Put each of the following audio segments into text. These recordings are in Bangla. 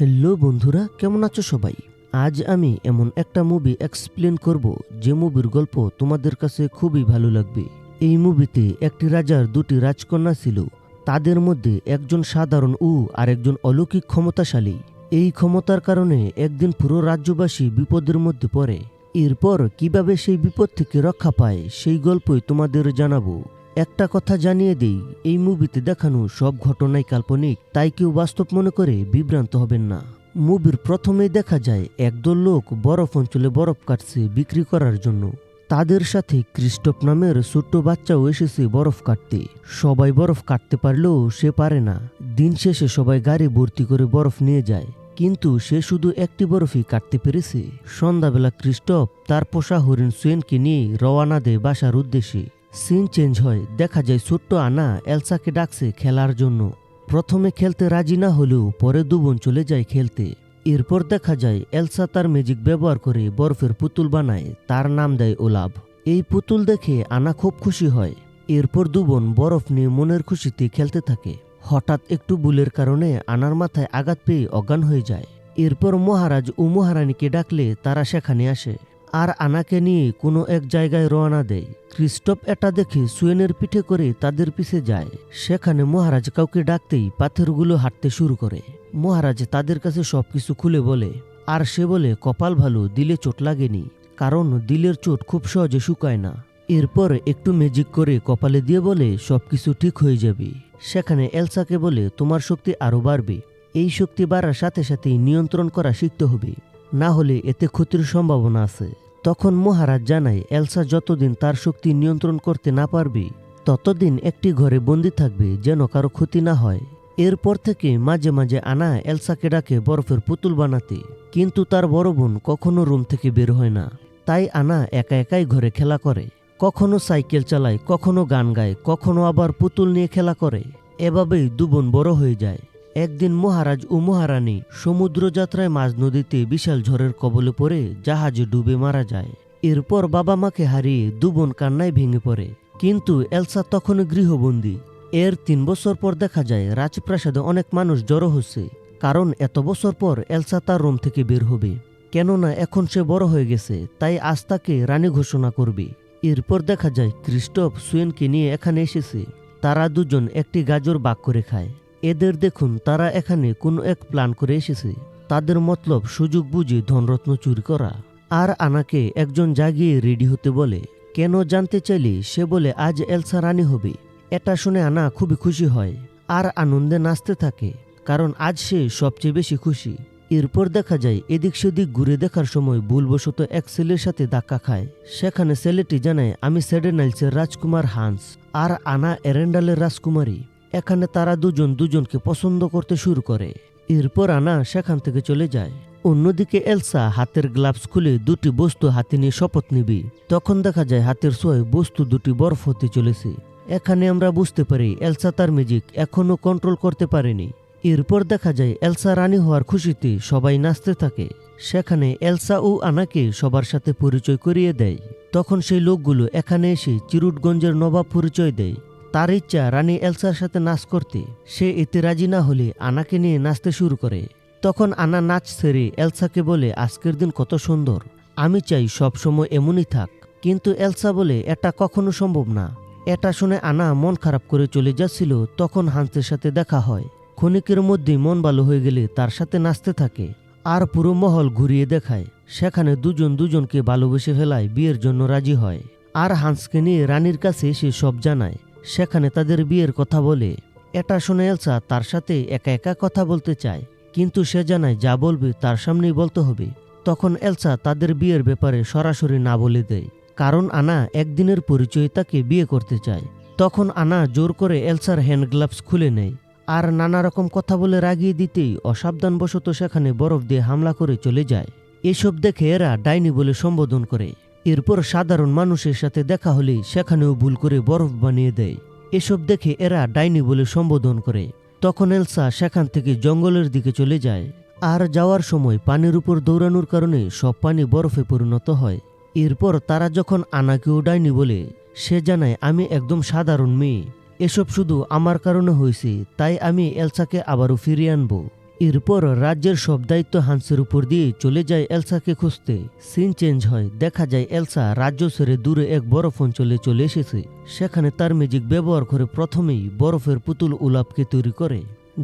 হ্যালো বন্ধুরা, কেমন আছো সবাই? আজ আমি এমন একটা মুভি এক্সপ্লেন করব, যে মুভির গল্প তোমাদের কাছে খুবই ভালো লাগবে। এই মুভিতে একটি রাজার দুটি রাজকন্যা ছিল। তাদের মধ্যে একজন সাধারণ উ আর একজন অলৌকিক ক্ষমতাশালী। এই ক্ষমতার কারণে একদিন পুরো রাজ্যবাসী বিপদের মধ্যে পড়ে। এরপর কীভাবে সেই বিপদ থেকে রক্ষা পায়, সেই গল্পই তোমাদের জানাব। একটা কথা জানিয়ে দেই, এই মুভিতে দেখানো সব ঘটনাই কাল্পনিক, তাই কেউ বাস্তব মনে করে বিভ্রান্ত হবেন না। মুভির প্রথমেই দেখা যায়, একদল লোক বরফ অঞ্চলে বরফ কাটছে বিক্রি করার জন্য। তাদের সাথে ক্রিস্টপ নামের ছোট্ট বাচ্চাও এসেছে বরফ কাটতে। সবাই বরফ কাটতে পারলেও সে পারে না। দিন শেষে সবাই গাড়ি ভর্তি করে বরফ নিয়ে যায়। কিন্তু সে শুধু একটি বরফই কাটতে পেরেছে। সন্ধ্যাবেলা ক্রিস্টপ তার পোষা হরিণ সুয়েনকে নিয়ে রওয়ানা দেয় বাসার উদ্দেশ্যে। সিন চেঞ্জ হয়, দেখা যায় ছোট্ট আনা এলসাকে ডাকছে খেলার জন্য। প্রথমে খেলতে রাজি না হলেও পরে দুবন চলে যায় খেলতে। এরপর দেখা যায় এলসা তার ম্যাজিক ব্যবহার করে বরফের পুতুল বানায়, তার নাম দেয় ওলাভ এই পুতুল দেখে আনা খুব খুশি হয়। এরপর দুবন বরফ নিয়ে মনের খুশিতে খেলতে থাকে। হঠাৎ একটু বুলের কারণে আনার মাথায় আঘাত পেয়ে অজ্ঞান হয়ে যায়। এরপর মহারাজ ও মহারানীকে ডাকলে তারা সেখানে আসে। আর আনাকে নিয়ে কোনো এক জায়গায় রওনা দেয়। ক্রিস্টপ এটা দেখে সুয়েনের পিঠে করে তাদের পিছে যায়। সেখানে মহারাজ কাউকে ডাকতেই পাথরগুলো হাঁটতে শুরু করে। মহারাজ তাদের কাছে সবকিছু খুলে বলে, আর সে বলে, কপাল ভালো, দিলে চোট লাগেনি। কারণ দিলের চোট খুব সহজে শুকায় না। এরপর একটু ম্যাজিক করে কপালে দিয়ে বলে, সবকিছু ঠিক হয়ে যাবে। সেখানে এলসাকে বলে, তোমার শক্তি আরও বাড়বে। এই শক্তি বাড়ার সাথে সাথেই নিয়ন্ত্রণ করা শিখতে হবে। না হলে এতে ক্ষতির সম্ভাবনা আছে। তখন মহারাজ জানায়, এলসা যতদিন তার শক্তি নিয়ন্ত্রণ করতে না পারবে, ততদিন একটি ঘরে বন্দি থাকবে যেন কারও ক্ষতি না হয়। এরপর থেকে মাঝে মাঝে আনা এলসাকে ডাকে বরফের পুতুল বানাতে, কিন্তু তার বড় বোন কখনো রুম থেকে বের হয় না। তাই আনা একা একাই ঘরে খেলা করে, কখনো সাইকেল চালায়, কখনো গান গায়, কখনো আবার পুতুল নিয়ে খেলা করে। এভাবেই দুবোন বড় হয়ে যায়। একদিন মহারাজ ও মহারানী সমুদ্র যাত্রায় মাঝ নদীতে বিশাল ঝড়ের কবলে পড়ে জাহাজে ডুবে মারা যায়। এরপর বাবা মাকে হারিয়ে দুবোন কান্নায় ভেঙে পড়ে। কিন্তু এলসা তখনও গৃহবন্দী। এর তিন বছর পর দেখা যায় রাজপ্রাসাদে অনেক মানুষ জড়ো হচ্ছে। কারণ এত বছর পর এলসা তার রুম থেকে বের হবে। কেননা এখন সে বড় হয়ে গেছে, তাই আজ তাকে রানী ঘোষণা করবে। এরপর দেখা যায় ক্রিস্টফ সুয়েনকে নিয়ে এখানে এসেছে। তারা দুজন একটি গাজর বাক করে খায়। এদের দেখুন, তারা এখানে কোনো এক প্ল্যান করে এসেছে। তাদের মতলব সুযোগ বুঝে ধনরত্ন চুরি করা। আর আনাকে একজন জাগিয়ে রেডি হতে বলে, কেন জানতে চাইলে সে বলে আজ এলসা রানী হবে। এটা শুনে আনা খুবই খুশি হয়। আর আনন্দে নাচতে থাকে, কারণ আজ সে সবচেয়ে বেশি খুশি। এরপর দেখা যায় এদিক সেদিক ঘুরে দেখার সময় ভুলবশত এক ছেলের সাথে ধাক্কা খায়। সেখানে ছেলেটি জানায়, আমি সেডেনাইলসের রাজকুমার হান্স। আর আনা এরেন্ডালের রাজকুমারী। এখানে তারা দুজন দুজনকে পছন্দ করতে শুরু করে। এরপর আনা সেখান থেকে চলে যায়। অন্যদিকে এলসা হাতের গ্লাভস খুলে দুটি বস্তু হাতে নিয়ে শপথ নিবি। তখন দেখা যায় হাতের সোয় বস্তু দুটি বরফ হতে চলেছে। এখানে আমরা বুঝতে পারি এলসা তার ম্যাজিক এখনও কন্ট্রোল করতে পারেনি। এরপর দেখা যায় এলসা রানী হওয়ার খুশিতে সবাই নাচতে থাকে। সেখানে এলসা ও আনাকে সবার সাথে পরিচয় করিয়ে দেয়। তখন সেই লোকগুলো এখানে এসে চিরুটগঞ্জের নবাব পরিচয় দেয়। তার ইচ্ছা রানী এলসার সাথে নাচ করতে। সে এতে রাজি না হলে আনাকে নিয়ে নাচতে শুরু করে। তখন আনা নাচ ছেড়ে এলসাকে বলে, আজকের দিন কত সুন্দর। আমি চাই সব সময় এমনই থাক। কিন্তু এলসা বলে, এটা কখনো সম্ভব না। এটা শুনে আনা মন খারাপ করে চলে যাচ্ছিল। তখন হান্সের সাথে দেখা হয়। ক্ষণিকের মধ্যে মন ভালো হয়ে গেলে তার সাথে নাচতে থাকে। আর পুরো মহল ঘুরিয়ে দেখায়। সেখানে দুজন দুজনকে ভালোবেসে ফেলায় বিয়ের জন্য রাজি হয়। আর হান্সকে নিয়ে রানীর কাছে সে সব জানায়। সেখানে তাদের বিয়ের কথা বলে। এটা শুনে এলসা তার সাথে একা একা কথা বলতে চায়, কিন্তু সে জানায় যা বলবে তার সামনেই বলতে হবে। তখন এলসা তাদের বিয়ের ব্যাপারে সরাসরি না বলে দেয়, কারণ আনা একদিনের পরিচয় তাকে বিয়ে করতে চায়। তখন আনা জোর করে এলসার হ্যান্ড গ্লাভস খুলে নেয়, আর নানা রকম কথা বলে রাগিয়ে দিতেই অসাবধানবশত সেখানে বরফ দিয়ে হামলা করে চলে যায়। এসব দেখে এরা ডাইনি বলে সম্বোধন করে। এরপর সাধারণ মানুষের সাথে দেখা হলে সেখানেও ভুল করে বরফ বানিয়ে দেয়। এসব দেখে এরা ডাইনি বলে সম্বোধন করে। তখন এলসা সেখান থেকে জঙ্গলের দিকে চলে যায়। আর যাওয়ার সময় পানির উপর দৌড়ানোর কারণে সব পানি বরফে পরিণত হয়। এরপর তারা যখন আনাকেও ডাইনি বলে, সে জানায়, আমি একদম সাধারণ মেয়ে। এসব শুধু আমার কারণে হয়েছে, তাই আমি এলসাকে আবারও ফিরিয়ে আনব। এরপর রাজ্যের সব দায়িত্ব হান্সের উপর দিয়ে চলে যায় এলসাকে খুঁজতে। সিন চেঞ্জ হয়, দেখা যায় এলসা রাজ্য ছেড়ে দূরে এক বরফ অঞ্চলে চলে এসেছে। সেখানে তার ম্যাজিক ব্যবহার করে প্রথমেই বরফের পুতুল উলাপকে তৈরি করে,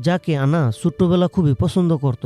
যাকে আনা ছোট্টবেলা খুবই পছন্দ করত।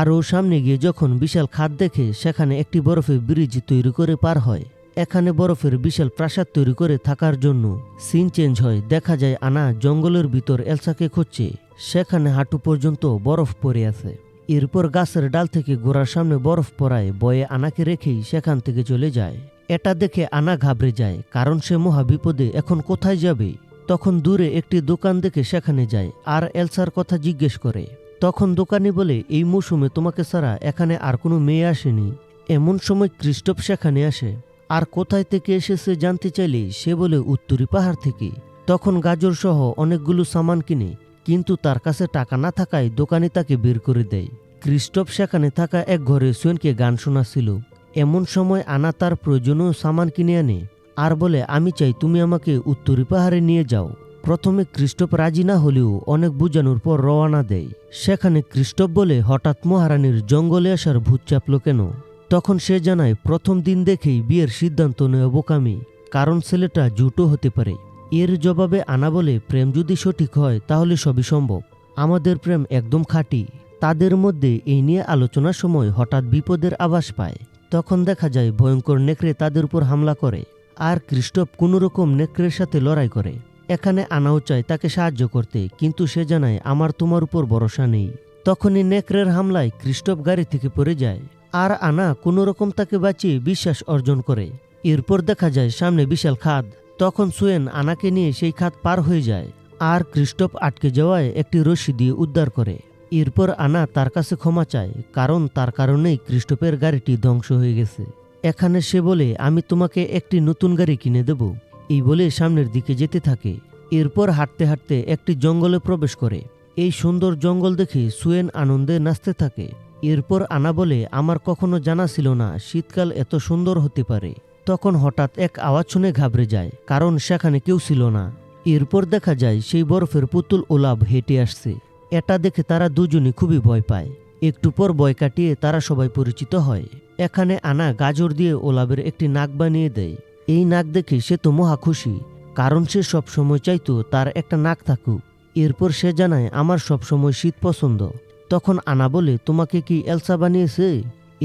আরও সামনে গিয়ে যখন বিশাল খাদ দেখে সেখানে একটি বরফের ব্রিজ তৈরি করে পার হয়, এখানে বরফের বিশাল প্রাসাদ তৈরি করে থাকার জন্য সিন চেঞ্জ হয়, দেখা যায় আনা জঙ্গলের ভিতর এলসাকে খুঁজছে। সেখানে হাঁটু পর্যন্ত বরফ পড়ে আছে। এরপর গাছের ডাল থেকে গোড়ার সামনে বরফ পড়ায় বয়ে আনাকে রেখেই সেখান থেকে চলে যায়। এটা দেখে আনা ঘাবড়ে যায়, কারণ সে মহা বিপদে এখন কোথায় যাবে? তখন দূরে একটি দোকান দেখে সেখানে যায়, আর এলসার কথা জিজ্ঞেস করে। তখন দোকানি বলে, এই মৌসুমে তোমাকে ছাড়া এখানে আর কোনো মেয়ে আসেনি। এমন সময় ক্রিস্টপ সেখানে আসে। আর কোথায় থেকে এসেছে জানতে চাইলে সে বলে, উত্তরী পাহাড় থেকে। তখন গাজর সহ অনেকগুলো সামান কিনে কিন্তু তার কাছে টাকা না থাকায় দোকানি তাকে বের করে দেয়। ক্রিস্টপ সেখানে থাকা এক ঘরে সুয়েনকে গান শোনাচ্ছিল। এমন সময় আনা তার প্রয়োজনীয় সামান কিনে আনে। আর বলে, আমি চাই তুমি আমাকে উত্তরী পাহাড়ে নিয়ে যাও। প্রথমে ক্রিস্টপ রাজি না হলেও অনেক বুঝানোর পর রওনা দেয়। সেখানে ক্রিস্টপ বলে, হঠাৎ মহারানীর জঙ্গলে আসার ভূত চাপল কেন? তখন সে জানায়, প্রথম দিন দেখেই বিয়ের সিদ্ধান্ত নেওয়া বোকামি, কারণ ছেলেটা জুটো হতে পারে। এর জবাবে আনা বলে প্রেম যদি সঠিক হয়, তাহলে সবই সম্ভব। আমাদের প্রেম একদম খাঁটি। তাদের মধ্যে এই নিয়ে আলোচনার সময় হঠাৎ বিপদের আভাস পায়। তখন দেখা যায় ভয়ঙ্কর নেকড়ে তাদের উপর হামলা করে আর ক্রিস্টপ কোনোরকম নেকড়ের সাথে লড়াই করে। এখানে আনাও চায় তাকে সাহায্য করতে, কিন্তু সে জানায়, আমার তোমার উপর ভরসা নেই। তখনই নেকড়ের হামলায় ক্রিস্টপ গাড়ি থেকে পড়ে যায় আর আনা কোনোরকম তাকে বাঁচিয়ে বিশ্বাস অর্জন করে। এরপর দেখা যায় সামনে বিশাল খাদ। তখন সুয়েন আনাকে নিয়ে সেই খাত পার হয়ে যায় আর ক্রিস্টপ আটকে যাওয়ায় একটি রশি দিয়ে উদ্ধার করে। এরপর আনা তার কাছে ক্ষমা চায়, কারণ তার কারণেই ক্রিস্টপের গাড়িটি ধ্বংস হয়ে গেছে। এখানে সে বলে, আমি তোমাকে একটি নতুন গাড়ি কিনে দেব। এই বলে সামনের দিকে যেতে থাকে। এরপর হাঁটতে হাঁটতে একটি জঙ্গলে প্রবেশ করে। এই সুন্দর জঙ্গল দেখে সুয়েন আনন্দে নাচতে থাকে। এরপর আনা বলে, আমার কখনো জানা ছিল না, শীতকাল এত সুন্দর হতে পারে। তখন হঠাৎ এক আওয়াজ শুনে ঘাবড়ে যায়, কারণ সেখানে কেউ ছিল না। এরপর দেখা যায় সেই বরফের পুতুল ওলাভ হেঁটে আসছে। এটা দেখে তারা দুজনই খুবই ভয় পায়। একটু পর বয় কাটিয়ে তারা সবাই পরিচিত হয়। এখানে আনা গাজর দিয়ে ওলাভের একটি নাক বানিয়ে দেয়। এই নাক দেখে সে তো মহা খুশি, কারণ সে সব সময় চাইতো তার একটা নাক থাকুক। এরপর সে জানায়, আমার সব সময় শীত পছন্দ। তখন আনা বলে, তোমাকে কি এলসা বানিয়েছে?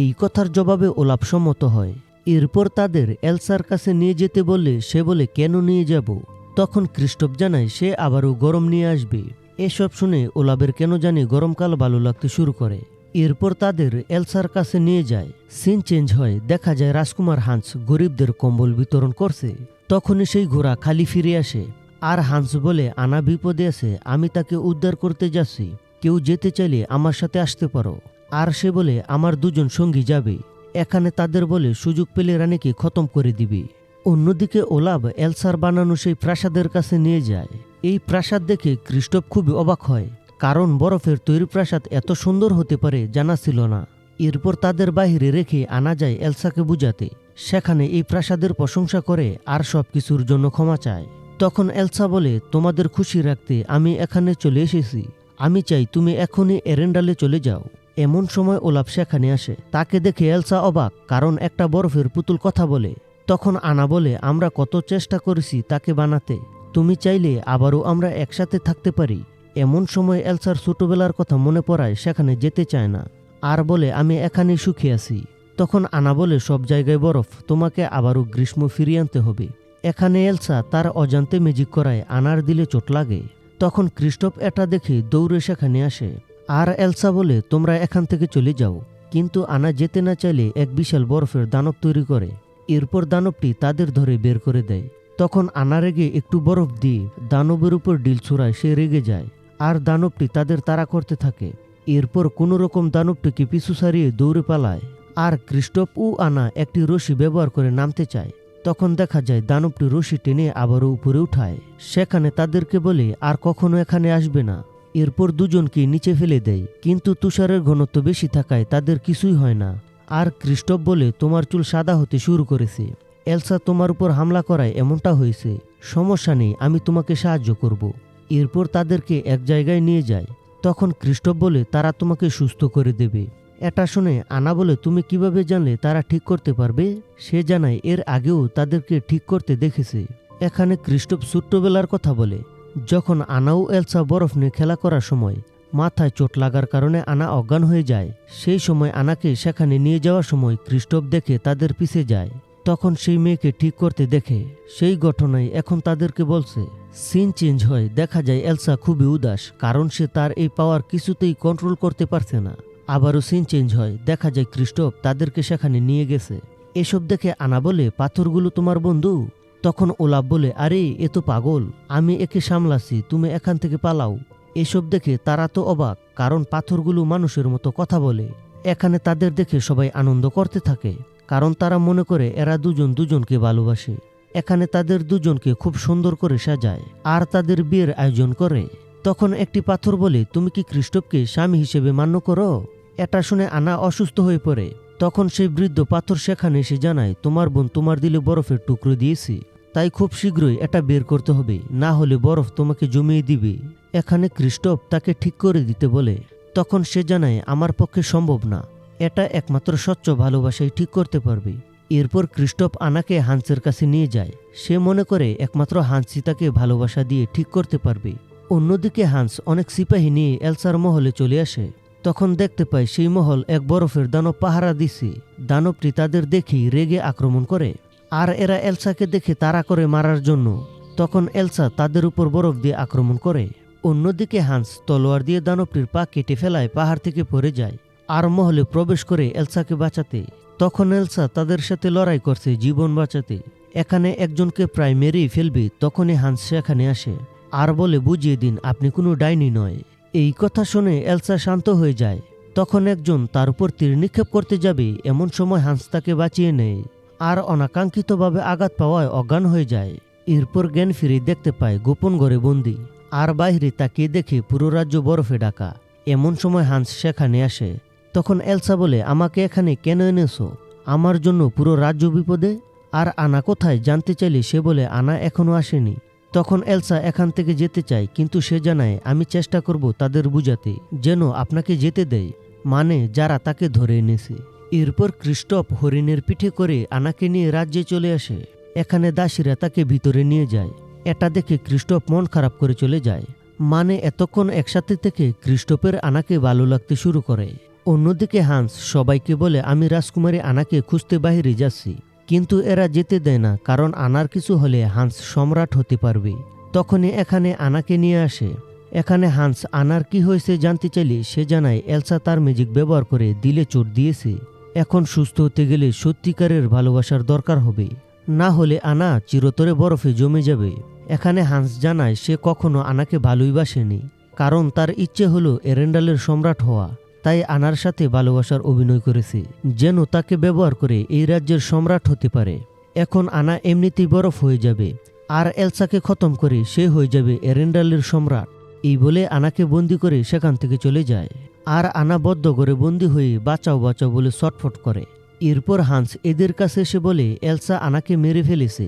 এই কথার জবাবে ওলাপ সম্মত হয়। এরপর তাদের এলসার কাছে নিয়ে যেতে বললে সে বলে, কেন নিয়ে যাব? তখন ক্রিস্টপ জানায়, সে আবারও গরম নিয়ে আসবে। এসব শুনে ওলাবের কেন জানি গরমকাল ভালো লাগতে শুরু করে। এরপর তাদের এলসার কাছে নিয়ে যায়। সিন চেঞ্জ হয়। দেখা যায় রাজকুমার হান্স গরিবদের কম্বল বিতরণ করছে। তখনই সেই ঘোড়া খালি ফিরে আসে। আর হান্স বলে, আনা বিপদে আছে, আমি তাকে উদ্ধার করতে যাচ্ছি। কেউ যেতে চাইলে আমার সাথে আসতে পারো। আর সে বলে, আমার দুজন সঙ্গী যাবে। এখানে তাদের বলে সুযোগ পেলে রানীকে খতম করে দিবে। অন্যদিকে ওলাব এলসার বানানো সেই প্রাসাদের কাছে নিয়ে যায়। এই প্রাসাদ দেখে ক্রিস্টপ খুবই অবাক হয়, কারণ বরফের তৈরি প্রাসাদ এত সুন্দর হতে পারে জানা ছিল না। এরপর তাদের বাহিরে রেখে আনা যায় এলসাকে বুঝাতে। সেখানে এই প্রাসাদের প্রশংসা করে আর সব কিছুর জন্য ক্ষমা চায়। তখন এলসা বলে, তোমাদের খুশি রাখতে আমি এখানে চলে এসেছি। আমি চাই তুমি এখনই এরেন্ডালে চলে যাও। এমন সময় ওলাপ সেখানে আসে। তাকে দেখে এলসা অবাক, কারণ একটা বরফের পুতুল কথা বলে। তখন আনা বলে, আমরা কত চেষ্টা করেছি তাকে বানাতে। তুমি চাইলে আবারও আমরা একসাথে থাকতে পারি। এমন সময় এলসার ছোটবেলার কথা মনে পড়ায় সেখানে যেতে চায় না। আর বলে, আমি এখানেই সুখী আছি। তখন আনা বলে, সব জায়গায় বরফ, তোমাকে আবারও গ্রীষ্ম ফিরিয়ে আনতে হবে। এখানে এলসা তার অজান্তে ম্যাজিক করায় আনার দিলে চোট লাগে। তখন ক্রিস্টপ এটা দেখে দৌড়ে সেখানে আসে। আর এলসা বলে, তোমরা এখান থেকে চলে যাও। কিন্তু আনা যেতে না চাইলে এক বিশাল বরফের দানব তৈরি করে। এরপর দানবটি তাদের ধরে বের করে দেয়। তখন আনা রেগে একটু বরফ দিয়ে দানবের উপর ডিল ছোড়ায় সে রেগে যায়, আর দানবটি তাদের তাড়া করতে থাকে। এরপর কোনো রকম দানবটিকে পিছু সারিয়ে দৌড়ে পালায়, আর ক্রিস্টপ ও আনা একটি রশি ব্যবহার করে নামতে চায়। তখন দেখা যায় দানবটি রশি টেনে আবারও উপরে উঠায়। সেখানে তাদেরকে বলে, আর কখনো এখানে আসবে না। এরপর দুজনকে নিচে ফেলে দেয়। কিন্তু তুষারের ঘনত্ব বেশি থাকায় তাদের কিছুই হয় না। আর ক্রিস্টপ বলে, তোমার চুল সাদা হতে শুরু করেছে। এলসা তোমার উপর হামলা করায় এমনটা হয়েছে। সমস্যা নেই, আমি তোমাকে সাহায্য করব। এরপর তাদেরকে এক জায়গায় নিয়ে যায়। তখন খ্রিস্টপ বলে, তারা তোমাকে সুস্থ করে দেবে। এটা শুনে আনা বলে, তুমি কীভাবে জানলে তারা ঠিক করতে পারবে? সে জানায়, এর আগেও তাদেরকে ঠিক করতে দেখেছে। এখানে খ্রিস্টপ ছোট্টবেলার কথা বলে। যখন আনাও এলসা বরফ নিয়ে খেলা করার সময় মাথায় চোট লাগার কারণে আনা অজ্ঞান হয়ে যায়, সেই সময় আনাকে সেখানে নিয়ে যাওয়ার সময় খ্রিস্টপ দেখে তাদের পিছে যায়। তখন সেই মেয়েকে ঠিক করতে দেখে, সেই ঘটনায় এখন তাদেরকে বলছে, সিন চেঞ্জ হয়, দেখা যায় এলসা খুবই উদাস, কারণ সে তার এই পাওয়ার কিছুতেই কন্ট্রোল করতে পারছে না। আবারও সিন চেঞ্জ হয়, দেখা যায় খ্রিস্টপ তাদেরকে সেখানে নিয়ে গেছে। এসব দেখে আনা বলে, পাথরগুলো তোমার বন্ধু? তখন ওলাভ বলে, আরে, এ তো পাগল, আমি একে সামলাছি তুমি এখান থেকে পালাও। এসব দেখে তারা তো অবাক, কারণ পাথরগুলো মানুষের মতো কথা বলে। এখানে তাদের দেখে সবাই আনন্দ করতে থাকে, কারণ তারা মনে করে এরা দুজন দুজনকে ভালোবাসে। এখানে তাদের দুজনকে খুব সুন্দর করে সাজায়, আর তাদের বিয়ের আয়োজন করে। তখন একটি পাথর বলে, তুমি কি খ্রিস্টপকে স্বামী হিসেবে মান্য করো? এটা শুনে আনা অসুস্থ হয়ে পড়ে। তখন সেই বৃদ্ধ পাথর সেখানে এসে জানায়, তোমার বোন তোমার দিলে বরফের টুকরো দিয়েছে। তাই খুব শীঘ্রই এটা বের করতে হবে, না হলে বরফ তোমাকে জমিয়ে দিবে। এখানে খ্রিস্টপ তাকে ঠিক করে দিতে বলে। তখন সে জানায়, আমার পক্ষে সম্ভব না। এটা একমাত্র স্বচ্ছ ভালোবাসাই ঠিক করতে পারবে। এরপর খ্রিস্টপ আনাকে হান্সের কাছে নিয়ে যায়। সে মনে করে, একমাত্র হান্সি তাকে ভালোবাসা দিয়ে ঠিক করতে পারবে। অন্যদিকে হান্স অনেক সিপাহী নিয়ে এলসার মহলে চলে আসে। তখন দেখতে পায় সেই মহল এক বরফের দানব পাহারা দিছে। দানবটি তাদের দেখেই রেগে আক্রমণ করে। আর এরা এলসাকে দেখে তারা করে মারার জন্য। তখন এলসা তাদের উপর বরফ দিয়ে আক্রমণ করে। অন্যদিকে হান্স তলোয়ার দিয়ে দানবটির পা কেটে ফেলায় পাহাড় থেকে পড়ে যায় আর মহলে প্রবেশ করে এলসাকে বাঁচাতে। তখন এলসা তাদের সাথে লড়াই করছে জীবন বাঁচাতে। এখানে একজনকে প্রায় মেরেই ফেলবে, তখনই হান্স সেখানে আসে। আর বলে, বুঝিয়ে দিন, আপনি কোনো ডাইনি নয়। এই কথা শুনে এলসা শান্ত হয়ে যায়। তখন একজন তার উপর তীর নিক্ষেপ করতে যাবে এমন সময় হান্স তাকে বাঁচিয়ে নেয় আর অনাকাঙ্ক্ষিতভাবে আঘাত পাওয়ায় অজ্ঞান হয়ে যায়। এরপর জ্ঞান ফিরে দেখতে পায় গোপন ঘরে বন্দি। আর বাইরে তাকিয়ে দেখে পুরো রাজ্য বরফে ডাকা এমন সময় হান্স সেখানে আসে। তখন এলসা বলে, আমাকে এখানে কেন এনেছো? আমার জন্য পুরো রাজ্য বিপদে? আর আনা কোথায়? জানতে চাইলে সে বলে, আনা এখনও আসেনি। তখন এলসা এখান থেকে যেতে চায়, কিন্তু সে জানায়, আমি চেষ্টা করব তাদের বুঝাতে, যেন আপনাকে যেতে দেয়। মানে যারা তাকে ধরে এনেছে। এরপর খ্রিস্টপ হরিণের পিঠে করে আনাকে নিয়ে রাজ্যে চলে আসে। এখানে দাসীরা তাকে ভিতরে নিয়ে যায়। এটা দেখে খ্রিস্টপ মন খারাপ করে চলে যায়। মানে এতক্ষণ একসাথে থেকে খ্রিস্টপের আনাকে ভালো লাগতে শুরু করে। অন্যদিকে হান্স সবাইকে বলে, আমি রাজকুমারী আনাকে খুঁজতে বাহিরে যাচ্ছি। কিন্তু এরা যেতে দেয় না, কারণ আনার কিছু হলে হান্স সম্রাট হতে পারবে। তখনই এখানে আনাকে নিয়ে আসে। এখানে হান্স আনার কি হয়েছে জানতে চাইলে সে জানায়, এলসা তার ম্যাজিক ব্যবহার করে দিলে চোট দিয়েছে। এখন সুস্থ হতে গেলে সত্যিকারের ভালোবাসার দরকার হবে। না হলে আনা চিরতরে বরফে জমে যাবে। এখানে হান্স জানায়, সে কখনো আনাকে ভালোই বাসেনি, কারণ তার ইচ্ছে হলো এরেন্ডালের সম্রাট হওয়া। তাই আনার সাথে ভালোবাসার অভিনয় করেছে, যেন তাকে ব্যবহার করে এই রাজ্যের সম্রাট হতে পারে। এখন আনা এমনিতেই বরফ হয়ে যাবে, আর এলসাকে খতম করে সে হয়ে যাবে এরেন্ডালের সম্রাট। এই বলে আনাকে বন্দি করে সেখান থেকে চলে যায়, আর আনা বদ্ধ করে বন্দি হয়ে বাঁচাও বাঁচাও বলে ছটফট করে। এরপর হান্স এদের কাছে এসে বলে, এলসা আনাকে মেরে ফেলেছে।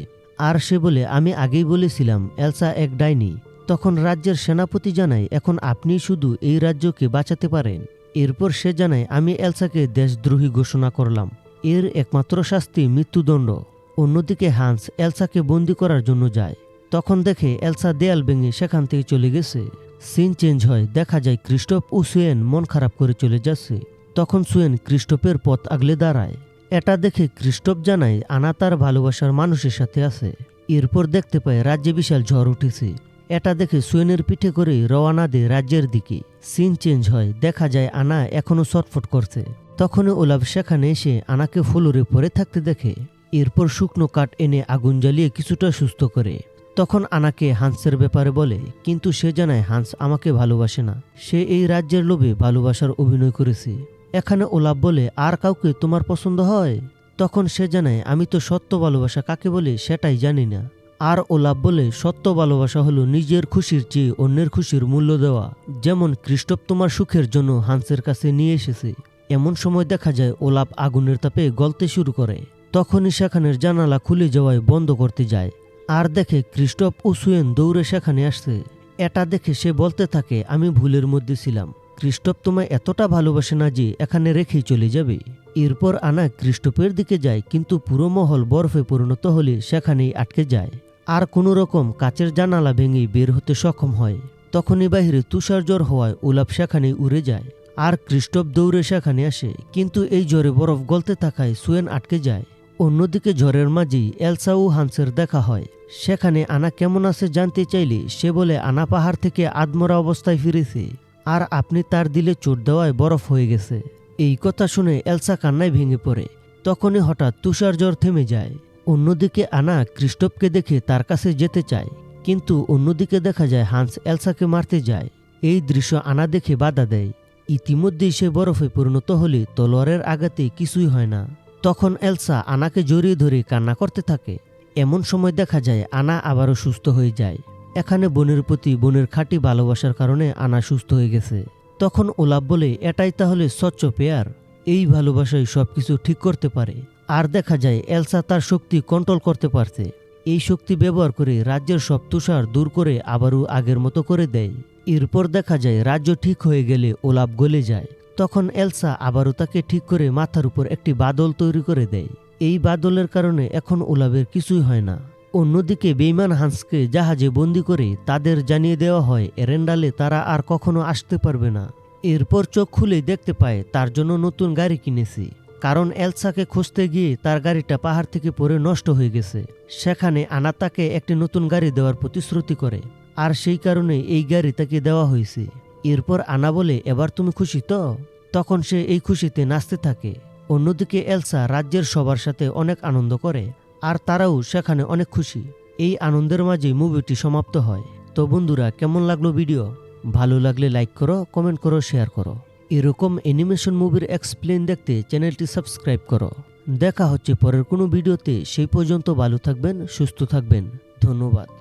আর সে বলে, আমি আগেই বলেছিলাম, এলসা এক ডাইনি। তখন রাজ্যের সেনাপতি জানায়, এখন আপনি শুধু এই রাজ্যকে বাঁচাতে পারেন। এরপর সে জানায় আমি এলসাকে দেশদ্রোহী ঘোষণা করলাম। এর একমাত্র শাস্তি মৃত্যুদণ্ড। অন্যদিকে হান্স এলসাকে বন্দি করার জন্য যায়। তখন দেখে এলসা দেয়াল ভেঙে সেখান থেকে চলে গেছে। সিন চেঞ্জ হয়, দেখা যায় ক্রিস্টপ ও সুয়েন মন খারাপ করে চলে যাচ্ছে। তখন সুয়েন ক্রিস্টপের পথ আগলে দাঁড়ায়। এটা দেখে ক্রিস্টপ জানায় আনা তার ভালোবাসার মানুষের সাথে আছে। এরপর দেখতে পায় রাজ্যে বিশাল ঝড় উঠেছে। এটা দেখে সুয়েনের পিঠে করে রওয়ানা দেয় রাজ্যের দিকে। সিন চেঞ্জ হয়, দেখা যায় আনা এখনও ছটফট করছে। তখনই ওলাভ সেখানে এসে আনাকে ফুলুরে পরে থাকতে দেখে। এরপর শুকনো কাঠ এনে আগুন জ্বালিয়ে কিছুটা সুস্থ করে। তখন আনাকে হান্সের ব্যাপারে বলে, কিন্তু সে জানায় হান্স আমাকে ভালোবাসে না। সে এই রাজ্যের লোভে ভালোবাসার অভিনয় করেছে। এখানে ওলাভ বলে, আর কাউকে তোমার পছন্দ হয়? তখন সে জানায়, আমি তো সত্য ভালোবাসা কাকে বলে সেটাই জানি না। আর ওলাভ বলে সত্য ভালোবাসা হলো নিজের খুশির চেয়ে অন্যের খুশির মূল্য দেওয়া। যেমন খ্রিস্টপ তোমার সুখের জন্য হান্সের কাছে নিয়ে এসেছে। এমন সময় দেখা যায় ওলাভ আগুনের তাপে গলতে শুরু করে। তখনই সেখানের জানালা খুলে যাওয়ায় বন্ধ করতে যায়। আর দেখে খ্রিস্টপ ও সুয়েন দৌড়ে সেখানে আসছে। এটা দেখে সে বলতে থাকে, আমি ভুলের মধ্যে ছিলাম। ক্রিস্টপ তোমায় এতটা ভালোবাসে না যে এখানে রেখেই চলে যাবে। এরপর আনা ক্রিস্টপের দিকে যায়, কিন্তু পুরো মহল বরফে পরিণত হলে সেখানেই আটকে যায়। আর কোনো রকম কাচের জানালা ভেঙে বের হতে সক্ষম হয়। তখনই বাহিরে তুষার জ্বর হওয়ায় উলাপ সেখানে উড়ে যায় আর ক্রিস্টপ দৌড়ে সেখানে আসে, কিন্তু এই জ্বরে বরফ গলতে থাকায় সুয়েন আটকে যায়। অন্যদিকে ঝড়ের মাঝেই এলসা ও হান্সের দেখা হয়। সেখানে আনা কেমন আছে জানতে চাইলে সে বলে, আনা পাহাড় থেকে আদমরা অবস্থায় ফিরেছে আর আপনি তার দিলে চোট দেওয়ায় বরফ হয়ে গেছে। এই কথা শুনে এলসা কান্নায় ভেঙে পড়ে। তখনই হঠাৎ তুষার জ্বর থেমে যায়। অন্যদিকে আনা ক্রিস্টপকে দেখে তার কাছে যেতে চায়, কিন্তু অন্যদিকে দেখা যায় হান্স এলসাকে মারতে যায়। এই দৃশ্য আনা দেখে বাধা দেয়। ইতিমধ্যেই সে বরফে পরিণত হলে তলোয়ারের আঘাতে কিছুই হয় না। তখন এলসা আনাকে জড়িয়ে ধরে কান্না করতে থাকে। এমন সময় দেখা যায় আনা আবারও সুস্থ হয়ে যায়। এখানে বোনের প্রতি বোনের খাঁটি ভালোবাসার কারণে আনা সুস্থ হয়ে গেছে। তখন ওলাপ বলে, এটাই তাহলে স্বচ্ছ পেয়ার। এই ভালোবাসাই সবকিছু ঠিক করতে পারে। আর দেখা যায় এলসা তার শক্তি কন্ট্রোল করতে পারছে। এই শক্তি ব্যবহার করে রাজ্যের সব তুষার দূর করে আবারও আগের মতো করে দেয়। এরপর দেখা যায় রাজ্য ঠিক হয়ে গেলে ওলাপ গলে যায়। তখন এলসা আবারও তাকে ঠিক করে মাথার উপর একটি বাদল তৈরি করে দেয়। এই বাদলের কারণে এখন ওলাবের কিছুই হয় না। অন্যদিকে বেইমান হান্সকে জাহাজে বন্দি করে তাদের জানিয়ে দেওয়া হয়, এরেন্ডালে তারা আর কখনো আসতে পারবে না। এরপর চোখ খুলে দেখতে পায়, তার জন্য নতুন গাড়ি কিনেছি। কারণ এলসাকে খুঁজতে গিয়ে তার গাড়িটা পাহাড় থেকে পড়ে নষ্ট হয়ে গেছে। সেখানে আনা তাকে একটি নতুন গাড়ি দেওয়ার প্রতিশ্রুতি করে। আর সেই কারণে এই গাড়ি তাকে দেওয়া হয়েছে। এরপর আনা বলে, এবার তুমি খুশি তো? তখন সে এই খুশিতে নাচতে থাকে। অন্যদিকে এলসা রাজ্যের সবার সাথে অনেক আনন্দ করে, আর তারাও সেখানে অনেক খুশি। এই আনন্দের মাঝে মুভিটি সমাপ্ত হয়। তো বন্ধুরা, কেমন লাগল ভিডিও? ভালো লাগলে লাইক করো, কমেন্ট করো, শেয়ার করো। এরকম অ্যানিমেশন মুভির এক্সপ্লেন দেখতে চ্যানেলটি সাবস্ক্রাইব করো। দেখা হচ্ছে পরের কোনো ভিডিওতে সেই পর্যন্ত ভালো থাকবেন, সুস্থ থাকবেন। ধন্যবাদ।